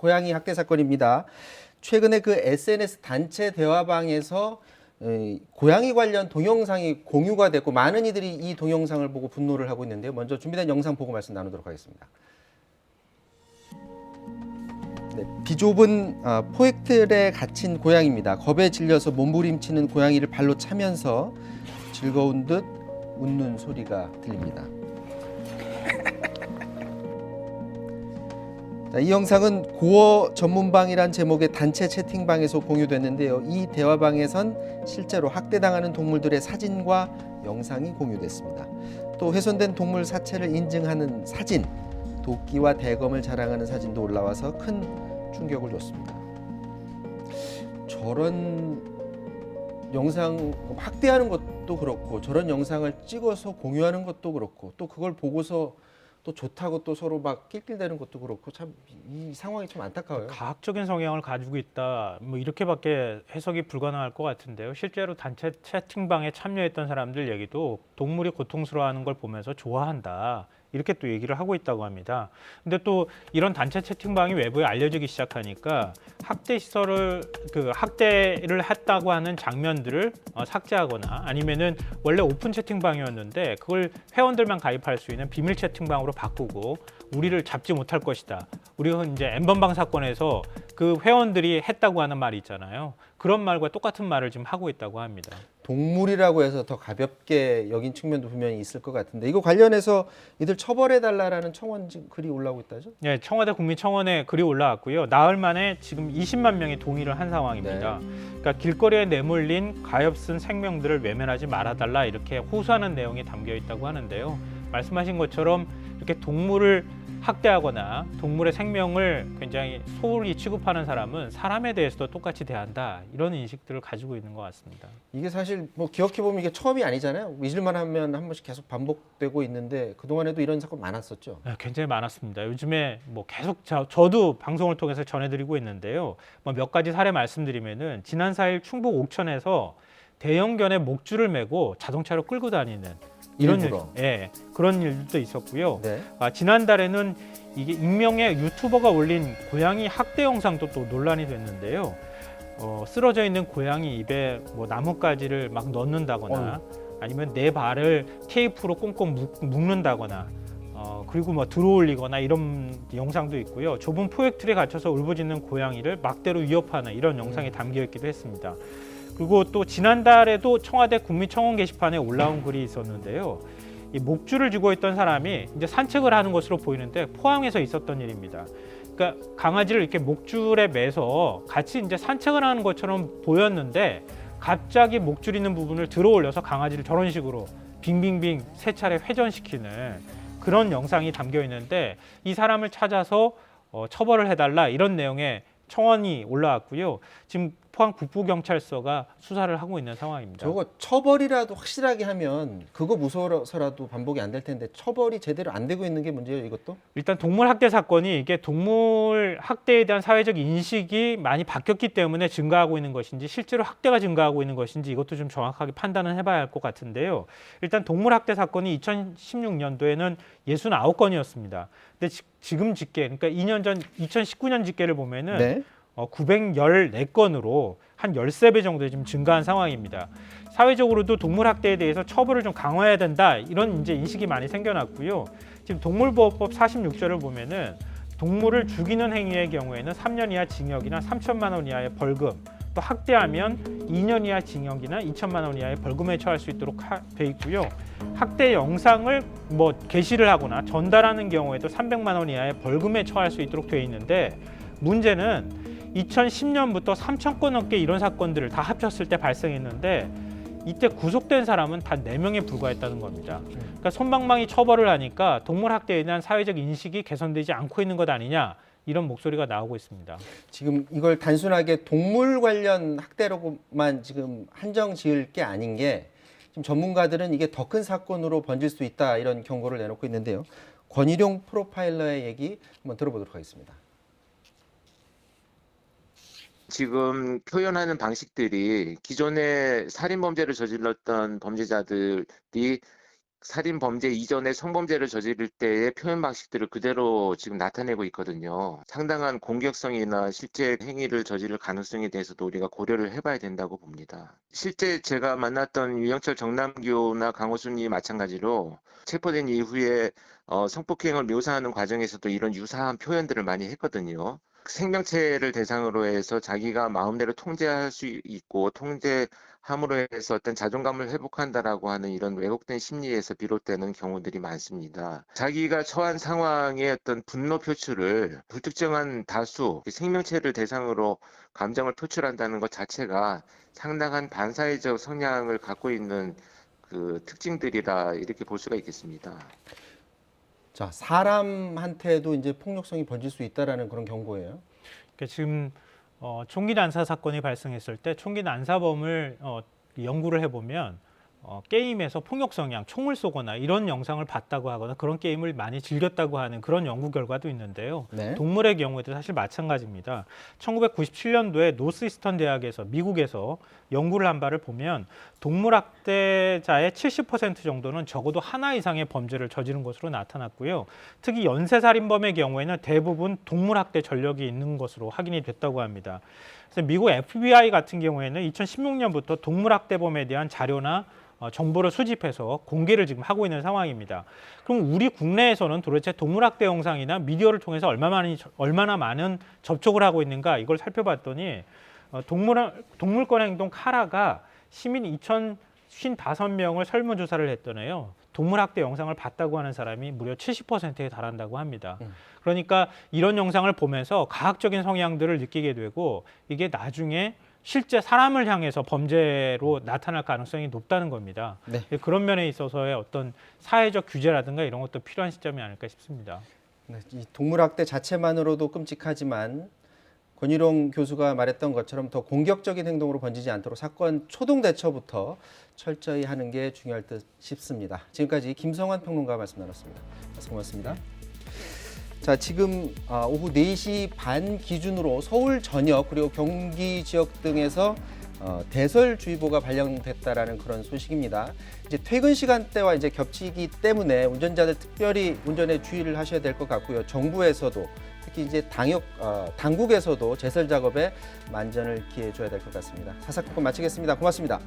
고양이 학대 사건입니다. 최근에 그 SNS 단체 대화방에서 에, 고양이 관련 동영상이 공유가 됐고 많은 이들이 이 동영상을 보고 분노를 하고 있는데요. 먼저 준비된 영상 보고 말씀 나누도록 하겠습니다. 네, 비좁은 아, 포획틀에 갇힌 고양이입니다. 겁에 질려서 몸부림치는 고양이를 발로 차면서 즐거운 듯 웃는 소리가 들립니다. 이 영상은 고어 전문방이란 제목의 단체 채팅방에서 공유됐는데요. 이 대화방에선 실제로 학대당하는 동물들의 사진과 영상이 공유됐습니다. 또 훼손된 동물 사체를 인증하는 사진, 도끼와 대검을 자랑하는 사진도 올라와서 큰 충격을 줬습니다. 저런 영상 학대하는 것도 그렇고 저런 영상을 찍어서 공유하는 것도 그렇고 또 그걸 보고서 또 좋다고 또 서로 막 낄낄대는 것도 그렇고 참 이 상황이 좀 안타까워요. 과학적인 성향을 가지고 있다. 뭐 이렇게밖에 해석이 불가능할 것 같은데요. 실제로 단체 채팅방에 참여했던 사람들 얘기도 동물이 고통스러워하는 걸 보면서 좋아한다. 이렇게 또 얘기를 하고 있다고 합니다. 근데 또 이런 단체 채팅방이 외부에 알려지기 시작하니까 학대 시설을 그 학대를 했다고 하는 장면들을 어, 삭제하거나 아니면은 원래 오픈 채팅방이었는데 그걸 회원들만 가입할 수 있는 비밀 채팅방으로 바꾸고 우리를 잡지 못할 것이다. 우리가 이제 엠번방 사건에서 그 회원들이 했다고 하는 말이 있잖아요. 그런 말과 똑같은 말을 지금 하고 있다고 합니다. 동물이라고 해서 더 가볍게 여긴 측면도 분명히 있을 것 같은데 이거 관련해서 이들 처벌해 달라라는 청원 글이 올라오고 있다죠? 예, 청와대 국민청원에 글이 올라왔고요. 나흘 만에 지금 20만 명이 동의를 한 상황입니다. 그러니까 길거리에 내몰린 가엾은 생명들을 외면하지 말아달라 이렇게 호소하는 내용이 담겨 있다고 하는데요. 말씀하신 것처럼 이렇게 동물을 학대하거나 동물의 생명을 굉장히 소홀히 취급하는 사람은 사람에 대해서도 똑같이 대한다 이런 인식들을 가지고 있는 것 같습니다. 이게 사실 뭐 기억해 보면 이게 처음이 아니잖아요. 잊을만 하면 한 번씩 계속 반복되고 있는데 그 동안에도 이런 사건 많았었죠. 네, 굉장히 많았습니다. 요즘에 뭐 계속 저, 저도 방송을 통해서 전해드리고 있는데요. 뭐 몇 가지 사례 말씀드리면은 지난 4일 충북 옥천에서 대형견에 목줄을 메고 자동차로 끌고 다니는 이런 일. 예, 그런 일도 있었고요. 네. 아, 지난달에는 이게 익명의 유튜버가 올린 고양이 학대 영상도 또 논란이 됐는데요. 어, 쓰러져 있는 고양이 입에 뭐 나뭇가지를 막 넣는다거나 아니면 내 발을 테이프로 꽁꽁 묶, 묶는다거나 어, 그리고 뭐 들어올리거나 이런 영상도 있고요. 좁은 포획틀에 갇혀서 울부짖는 고양이를 막대로 위협하는 이런 영상이 담겨 있기도 했습니다. 그리고 또 지난달에도 청와대 국민청원 게시판에 올라온 글이 있었는데요. 이 목줄을 쥐고 있던 사람이 이제 산책을 하는 것으로 보이는데 포항에서 있었던 일입니다. 그러니까 강아지를 이렇게 목줄에 매서 같이 이제 산책을 하는 것처럼 보였는데 갑자기 목줄 있는 부분을 들어 올려서 강아지를 저런 식으로 빙빙빙 세 차례 회전시키는 그런 영상이 담겨 있는데 이 사람을 찾아서 어, 처벌을 해달라 이런 내용의 청원이 올라왔고요. 지금 포항 북부경찰서가 수사를 하고 있는 상황입니다. 저거 처벌이라도 확실하게 하면 그거 무서워서라도 반복이 안 될 텐데 처벌이 제대로 안 되고 있는 게 문제예요, 이것도? 일단 동물 학대 사건이 이게 동물 학대에 대한 사회적 인식이 많이 바뀌었기 때문에 증가하고 있는 것인지 실제로 학대가 증가하고 있는 것인지 이것도 좀 정확하게 판단을 해봐야 할 것 같은데요. 일단 동물 학대 사건이 2016년도에는 69건이었습니다. 근데 지, 지금 집계, 그러니까 2년 전 2019년 집계를 보면은 네. 어, 914건으로 한 13배 정도 지금 증가한 상황입니다. 사회적으로도 동물 학대에 대해서 처벌을 좀 강화해야 된다 이런 이제 인식이 많이 생겨났고요. 지금 동물보호법 46조를 보면은 동물을 죽이는 행위의 경우에는 3년 이하 징역이나 3천만 원 이하의 벌금, 또 학대하면 2년 이하 징역이나 2천만 원 이하의 벌금에 처할 수 있도록 하, 돼 있고요. 학대 영상을 뭐 게시를 하거나 전달하는 경우에도 300만 원 이하의 벌금에 처할 수 있도록 돼 있는데 문제는 2010년부터 3천 건 넘게 이런 사건들을 다 합쳤을 때 발생했는데 이때 구속된 사람은 단 4명에 불과했다는 겁니다. 그러니까 손방망이 처벌을 하니까 동물 학대에 대한 사회적 인식이 개선되지 않고 있는 것 아니냐 이런 목소리가 나오고 있습니다. 지금 이걸 단순하게 동물 관련 학대로만 지금 한정 지을 게 아닌 게 지금 전문가들은 이게 더 큰 사건으로 번질 수 있다 이런 경고를 내놓고 있는데요. 권일용 프로파일러의 얘기 한번 들어보도록 하겠습니다. 지금 표현하는 방식들이 기존에 살인 범죄를 저질렀던 범죄자들이 살인 범죄 이전에 성범죄를 저지를 때의 표현 방식들을 그대로 지금 나타내고 있거든요. 상당한 공격성이나 실제 행위를 저지를 가능성에 대해서도 우리가 고려를 해봐야 된다고 봅니다. 실제 제가 만났던 유영철 정남규나 강호순이 마찬가지로 체포된 이후에 어, 성폭행을 묘사하는 과정에서도 이런 유사한 표현들을 많이 했거든요. 생명체를 대상으로 해서 자기가 마음대로 통제할 수 있고 통제함으로 해서 어떤 자존감을 회복한다라고 하는 이런 왜곡된 심리에서 비롯되는 경우들이 많습니다. 자기가 처한 상황의 어떤 분노 표출을 불특정한 다수 생명체를 대상으로 감정을 표출한다는 것 자체가 상당한 반사회적 성향을 갖고 있는 그 특징들이라 이렇게 볼 수가 있겠습니다. 자, 사람한테도 이제 폭력성이 번질 수 있다라는 그런 경고예요. 그러니까 지금 어, 총기 난사 사건이 발생했을 때 총기 난사범을 어, 연구를 해보면 어, 게임에서 폭력 성향, 총을 쏘거나 이런 영상을 봤다고 하거나 그런 게임을 많이 즐겼다고 하는 그런 연구 결과도 있는데요. 네. 동물의 경우에도 사실 마찬가지입니다. 1997년도에 노스이스턴 대학에서 미국에서 연구를 한 바를 보면 동물 학대자의 70% 정도는 적어도 하나 이상의 범죄를 저지른 것으로 나타났고요. 특히 연쇄 살인범의 경우에는 대부분 동물 학대 전력이 있는 것으로 확인이 됐다고 합니다. 그래서 미국 FBI 같은 경우에는 2016년부터 동물 학대범에 대한 자료나 어, 정보를 수집해서 공개를 지금 하고 있는 상황입니다. 그럼 우리 국내에서는 도대체 동물학대 영상이나 미디어를 통해서 얼마나 많은 접촉을 하고 있는가 이걸 살펴봤더니 어, 동물 동물권 행동 카라가 시민 2,055명을 설문조사를 했더니요. 동물학대 영상을 봤다고 하는 사람이 무려 70%에 달한다고 합니다. 음. 그러니까 이런 영상을 보면서 가학적인 성향들을 느끼게 되고 이게 나중에 실제 사람을 향해서 범죄로 나타날 가능성이 높다는 겁니다. 네. 그런 면에 있어서의 어떤 사회적 규제라든가 이런 것도 필요한 시점이 아닐까 싶습니다. 네, 이 동물학대 자체만으로도 끔찍하지만 권희룡 교수가 말했던 것처럼 더 공격적인 행동으로 번지지 않도록 사건 초동 대처부터 철저히 하는 게 중요할 듯 싶습니다. 지금까지 김성환 평론가와 말씀 나눴습니다. 말씀 고맙습니다. 자, 지금 아, 오후 4시 반 기준으로 서울 전역 그리고 경기 지역 등에서 어, 대설주의보가 발령됐다라는 그런 소식입니다. 이제 퇴근 시간대와 이제 겹치기 때문에 운전자들 특별히 운전에 주의를 하셔야 될 것 같고요. 정부에서도 특히 이제 당역 어, 당국에서도 제설 작업에 만전을 기해 줘야 될 것 같습니다. 사사건건 마치겠습니다. 고맙습니다.